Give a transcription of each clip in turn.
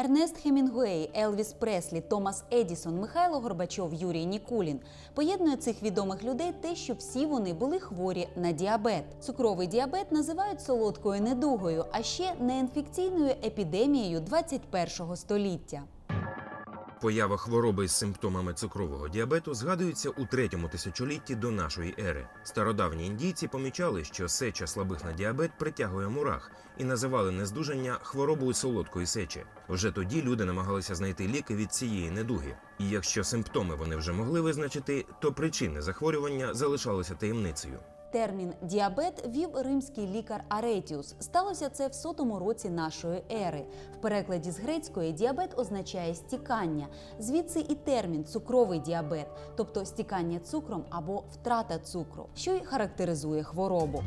Ернест Хемінгуей, Елвіс Преслі, Томас Едісон, Михайло Горбачов, Юрій Нікулін поєднує цих відомих людей те, що всі вони були хворі на діабет. Цукровий діабет називають солодкою недугою, а ще неінфекційною епідемією 21-го століття. Поява хвороби з симптомами цукрового діабету згадується у третьому тисячолітті до нашої ери. Стародавні індійці помічали, що сеча слабих на діабет притягує мурах і називали нездужання хворобою солодкої сечі. Вже тоді люди намагалися знайти ліки від цієї недуги. І якщо симптоми вони вже могли визначити, то причини захворювання залишалися таємницею. Термін діабет вів римський лікар Аретіус. Сталося це в сотому році нашої ери. В перекладі з грецької діабет означає стікання. Звідси і термін цукровий діабет, тобто стікання цукром або втрата цукру, що й характеризує хворобу.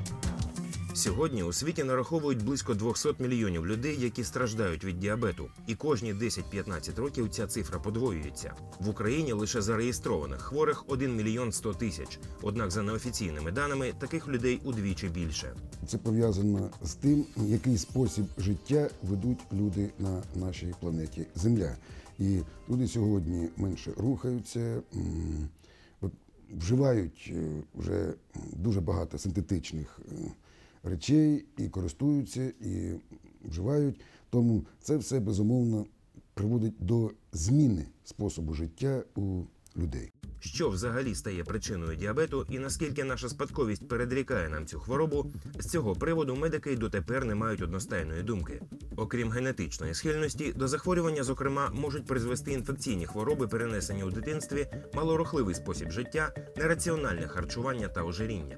Сьогодні у світі нараховують близько 200 мільйонів людей, які страждають від діабету, і кожні 10-15 років ця цифра подвоюється. В Україні лише зареєстрованих хворих 1 мільйон 100 тисяч. Однак, за неофіційними даними, таких людей удвічі більше. Це пов'язано з тим, який спосіб життя ведуть люди на нашій планеті Земля. І люди сьогодні менше рухаються, вживають е, вже дуже багато синтетичних е, речей і користуються, і вживають. Тому це все безумовно приводить до зміни способу життя у людей. Що взагалі стає причиною діабету і наскільки наша спадковість передрікає нам цю хворобу, з цього приводу медики й дотепер не мають одностайної думки. Окрім генетичної схильності, до захворювання, зокрема, можуть призвести інфекційні хвороби, перенесені у дитинстві, малорухливий спосіб життя, нераціональне харчування та ожиріння.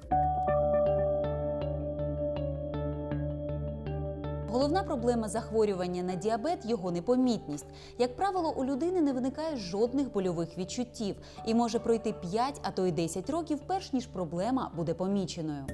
Головна проблема захворювання на діабет його непомітність. Як правило, у людини не виникає жодних больових відчуттів і може пройти 5, а то й 10 років, перш ніж проблема буде поміченою.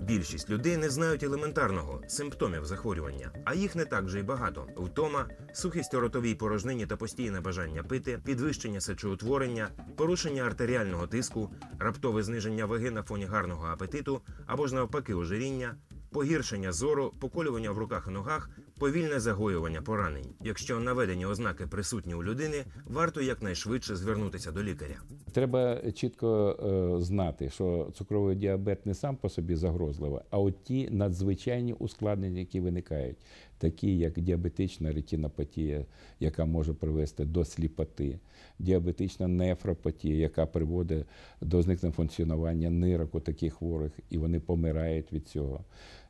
Більшість людей не знають елементарного симптомів захворювання, а їх не так вже й багато: втома, сухість у ротовій порожнині та постійне бажання пити, підвищення сечоутворення, порушення артеріального тиску, раптове зниження ваги на фоні гарного апетиту або ж навпаки ожиріння. Погіршення зору, поколювання в руках і ногах, повільне загоювання поранень. Якщо наведені ознаки присутні у людини, варто якнайшвидше звернутися до лікаря. Треба чітко е, знати, що цукровий діабет не сам по собі загрозливий, а от ті надзвичайні ускладнення, які виникають, такі як діабетична ретинопатія, яка може привести до сліпоти, діабетична нефропатія, яка приводить до зникнення функціонування нирок у таких хворих, і вони помирають від цього.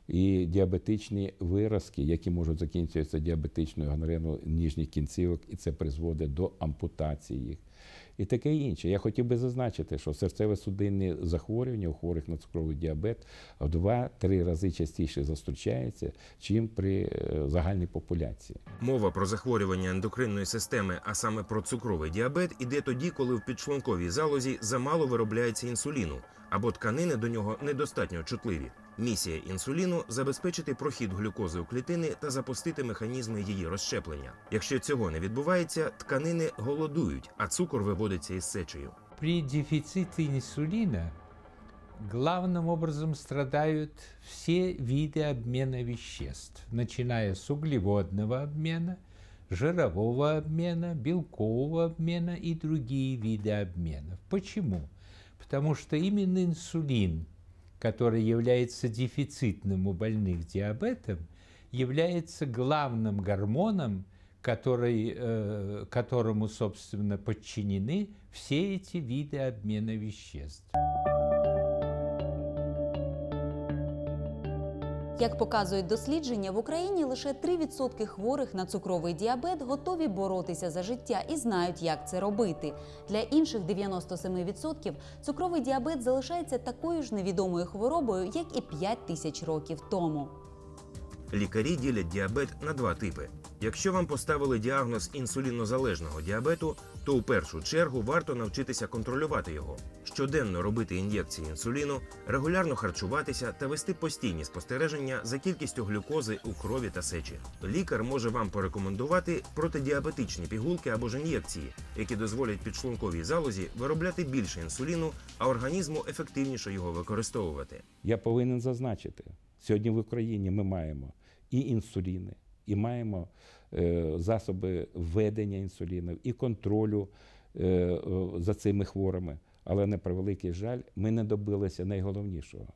І діабетичні виразки, які можуть закінчуватися діабетичною гангреною ніжніх кінцівок, і це призводить до ампутації їх. І таке інше. Я хотів би зазначити, що серцево-судинні захворювання у хворих на цукровий діабет в 2-3 рази частіше зустрічаються, чим при е, загальній популяції. Мова про захворювання ендокринної системи, а саме про цукровий діабет, іде тоді, коли в підшлунковій залозі замало виробляється інсуліну, або тканини до нього недостатньо чутливі. Місія інсуліну забезпечити прохід глюкози у клітини та запустити механізми її розщеплення. Якщо цього не відбувається, тканини голодують, а цукор виводиться із сечею. При дефиците инсулина главным образом страдают все виды обмена веществ, начиная с углеводного обмена, жирового обмена, белкового обмена и другие виды обменов. Почему? Потому что именно инсулин, который является дефицитным у больных диабетом, является главным гормоном, который, э, которому, собственно, подчинены все эти виды обмена веществ. Як показують дослідження, в Україні лише 3% хворих на цукровий діабет готові боротися за життя і знають, як це робити. Для інших 97% цукровий діабет залишається такою ж невідомою хворобою, як і 5 тисяч років тому. Лікарі ділять діабет на два типи. Якщо вам поставили діагноз інсулінозалежного діабету, то у першу чергу варто навчитися контролювати його, щоденно робити ін'єкції інсуліну, регулярно харчуватися та вести постійні спостереження за кількістю глюкози у крові та сечі. Лікар може вам порекомендувати протидіабетичні пігулки або ж ін'єкції, які дозволять підшлунковій залозі виробляти більше інсуліну, а організму ефективніше його використовувати. Я повинен зазначити, сьогодні в Україні ми маємо і інсуліни, і маємо е, засоби введення інсуліну і контролю е, за цими хворими. Але на превеликий жаль, ми не добилися найголовнішого,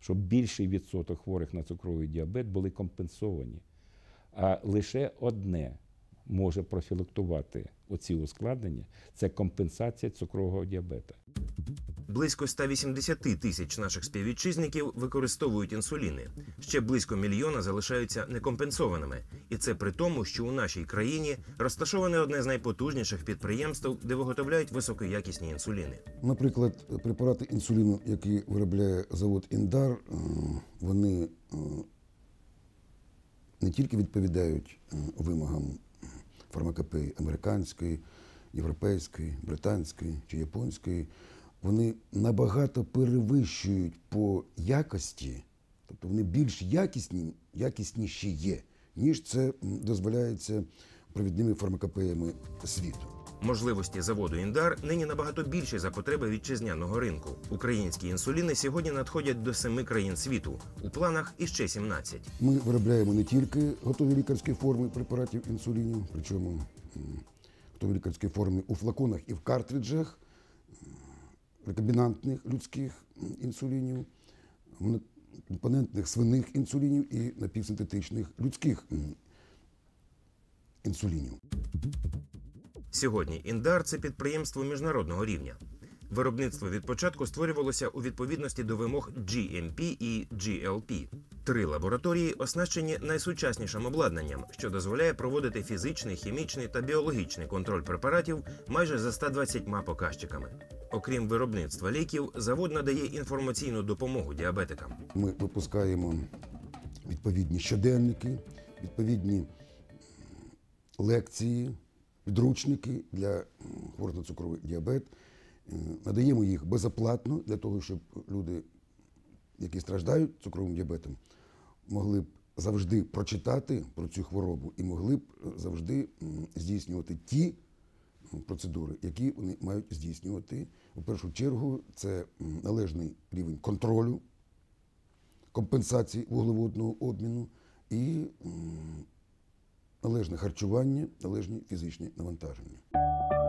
щоб більший відсоток хворих на цукровий діабет були компенсовані. А лише одне може профілактувати оці ускладнення це компенсація цукрового діабета. Близько 180 тисяч наших співвітчизників використовують інсуліни. Ще близько мільйона залишаються некомпенсованими. І це при тому, що у нашій країні розташоване одне з найпотужніших підприємств, де виготовляють високоякісні інсуліни. Наприклад, препарати інсуліну, які виробляє завод Індар, е, вони е, не тільки відповідають е, вимогам фармакопеї американської, європейської, британської чи японської, вони набагато перевищують по якості, тобто вони більш якісні, якісніші є, ніж це дозволяється провідними фармакопеями світу. Можливості заводу Індар нині набагато більші за потреби вітчизняного ринку. Українські інсуліни сьогодні надходять до семи країн світу. У планах іще 17. Ми виробляємо не тільки готові лікарські форми препаратів інсулінів, причому готові лікарські форми у флаконах і в картриджах рекомбінантних людських інсулінів, компонентних свиних інсулінів і напівсинтетичних людських інсулінів. Сьогодні Індар це підприємство міжнародного рівня. Виробництво від початку створювалося у відповідності до вимог GMP і GLP. Три лабораторії оснащені найсучаснішим обладнанням, що дозволяє проводити фізичний, хімічний та біологічний контроль препаратів майже за 120 показчиками. Окрім виробництва ліків, завод надає інформаційну допомогу діабетикам. Ми випускаємо відповідні щоденники, відповідні лекції, підручники для хворих на цукровий діабет. Е, Надаємо їх безоплатно для того, щоб люди, які страждають цукровим діабетом, могли б завжди прочитати про цю хворобу і могли б е, завжди здійснювати ті процедури, які вони мають здійснювати. У першу чергу, це належний рівень контролю компенсації вуглеводного обміну і належне харчування, належні фізичні навантаження.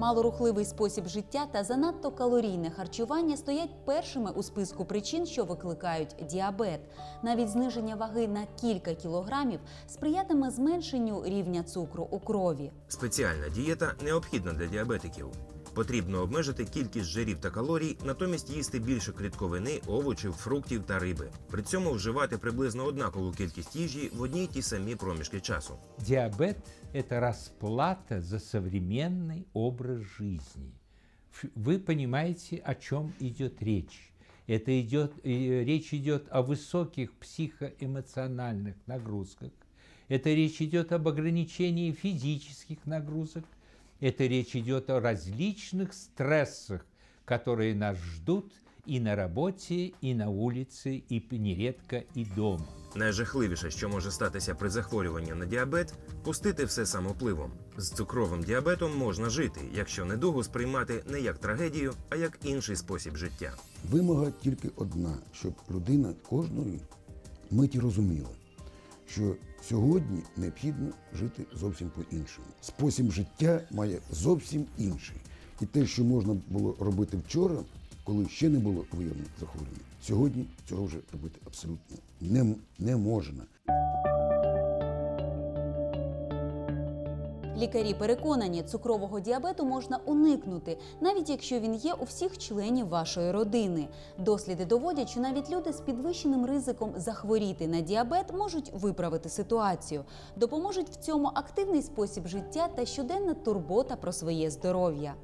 Малорухливий спосіб життя та занадто калорійне харчування стоять першими у списку причин, що викликають діабет. Навіть зниження ваги на кілька кілограмів сприятиме зменшенню рівня цукру у крові. Спеціальна дієта необхідна для діабетиків. Потрібно обмежити кількість жирів та калорій, натомість їсти більше клітковини, овочів, фруктів та риби. При цьому вживати приблизно однакову кількість їжі в одні й ті самі проміжки часу. Диабет – это расплата за современный образ жизни. Ф- Вы понимаете, о чем идет речь. Это идет, э, речь идет о высоких психоэмоциональных нагрузках. Это речь идет об ограничении физических нагрузок. Это речь идет о различных стрессах, которые нас ждут и на работе, и на улице, и нередко и дома. Найжахливіше, що може статися при захворюванні на діабет, пустити все самопливом. З цукровим діабетом можна жити, якщо недугу сприймати не як трагедію, а як інший спосіб життя. Вимога тільки одна, щоб людина кожної миті розуміла, що сьогодні необхідно жити зовсім по-іншому. Спосіб життя має зовсім інший. І те, що можна було робити вчора, коли ще не було виявлено захворювання, сьогодні цього вже робити абсолютно не, не можна. Лікарі переконані, цукрового діабету можна уникнути, навіть якщо він є у всіх членів вашої родини. Досліди доводять, що навіть люди з підвищеним ризиком захворіти на діабет можуть виправити ситуацію. Допоможуть в цьому активний спосіб життя та щоденна турбота про своє здоров'я.